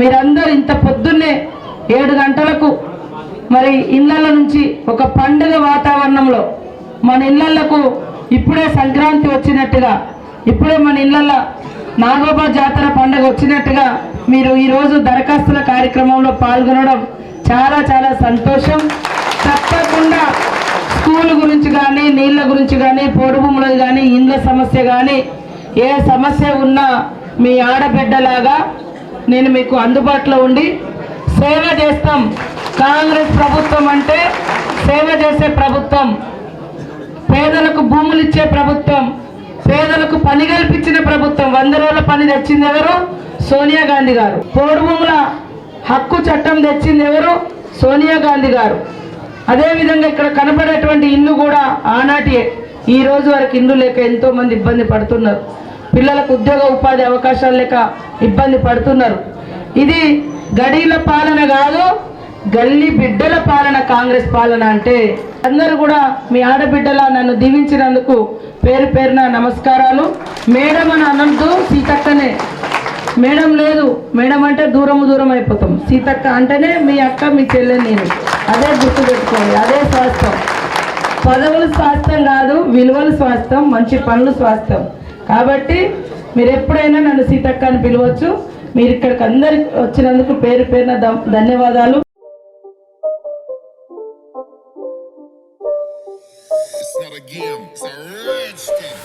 మీరందరూ ఇంత పొద్దున్నే ఏడు గంటలకు మరి ఇళ్ళ నుంచి ఒక పండుగ వాతావరణంలో మన ఇళ్ళకు ఇప్పుడే సంక్రాంతి వచ్చినట్టుగా ఇప్పుడే మన ఇళ్ళల్లో నాగోబా జాతర పండుగ వచ్చినట్టుగా మీరు ఈరోజు దరఖాస్తుల కార్యక్రమంలో పాల్గొనడం చాలా చాలా సంతోషం. తప్పకుండా స్కూల్ గురించి కానీ నీళ్ళ గురించి కానీ పొడు భూములది కానీ ఇండ్ల సమస్య కానీ ఏ సమస్య ఉన్నా మీ ఆడబిడ్డలాగా నేను మీకు అందుబాటులో ఉండి సేవ చేస్తాం. కాంగ్రెస్ ప్రభుత్వం అంటే సేవ చేసే ప్రభుత్వం. పేదలకు భూములు ఇచ్చే ప్రభుత్వం. పేదలకు పని కల్పించిన ప్రభుత్వం. వంద రోజుల పని తెచ్చింది ఎవరు? సోనియా గాంధీ గారు. పోడు భూముల హక్కు చట్టం తెచ్చింది ఎవరు? సోనియా గాంధీ గారు. అదేవిధంగా ఇక్కడ కనపడేటువంటి ఇల్లు కూడా ఆనాటి ఈ రోజు వరకు ఇల్లు లేక ఎంతో మంది ఇబ్బంది పడుతున్నారు. పిల్లలకు ఉద్యోగ ఉపాధి అవకాశాలు లేక ఇబ్బంది పడుతున్నారు. ఇది గడీల పాలన కాదు గల్లీ బిడ్డల పాలన కాంగ్రెస్ పాలన అంటే. అందరూ కూడా మీ ఆడబిడ్డలా నన్ను దీవించినందుకు పేరు పేరున నమస్కారాలు. మేడం అని అనద్దు సీతక్కనే. మేడం లేదు మేడం అంటే దూరం దూరం అయిపోతాం. సీతక్క అంటేనే మీ అక్క మీ చెల్లె నేను. అదే గుర్తు పెట్టుకోండి అదే స్వాస్థ్యం. పదవులు స్వాస్థ్యం కాదు విలువలు స్వాస్థ్యం మంచి పనులు స్వాస్థ్యం. కాబట్టి మీరు ఎప్పుడైనా నన్ను సీతక్క అని పిలవచ్చు మీరు ఇక్కడికి అందరి వచ్చినందుకు పేరు పేరున ధన్యవాదాలు it's a rich.